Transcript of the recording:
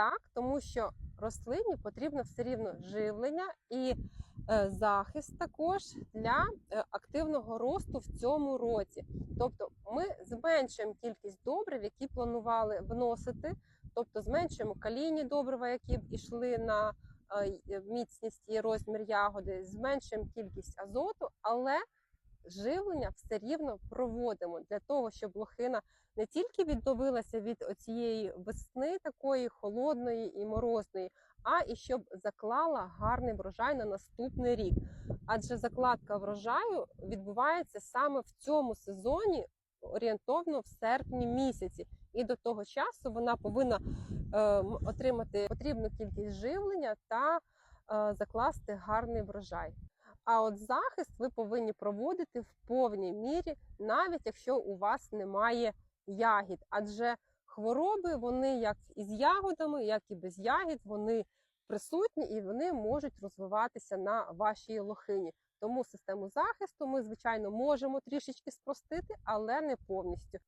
Так, тому що рослині потрібно все рівно живлення і е, захист також для е, активного росту в цьому році. Тобто ми зменшуємо кількість добрив, які планували вносити, тобто зменшуємо калійні добрива, які б йшли на е, міцність і розмір ягоди, зменшуємо кількість азоту, але живлення все рівно проводимо для того, щоб лохина не тільки відновилася від оцієї весни такої холодної і морозної, а і щоб заклала гарний врожай на наступний рік. Адже закладка врожаю відбувається саме в цьому сезоні, орієнтовно в серпні місяці. І до того часу вона повинна е, отримати потрібну кількість живлення та е, закласти гарний врожай. А от захист ви повинні проводити в повній мірі, навіть якщо у вас немає ягід. Адже хвороби, вони як із ягодами, як і без ягід, вони присутні і вони можуть розвиватися на вашій лохині. Тому систему захисту ми, звичайно, можемо трішечки спростити, але не повністю.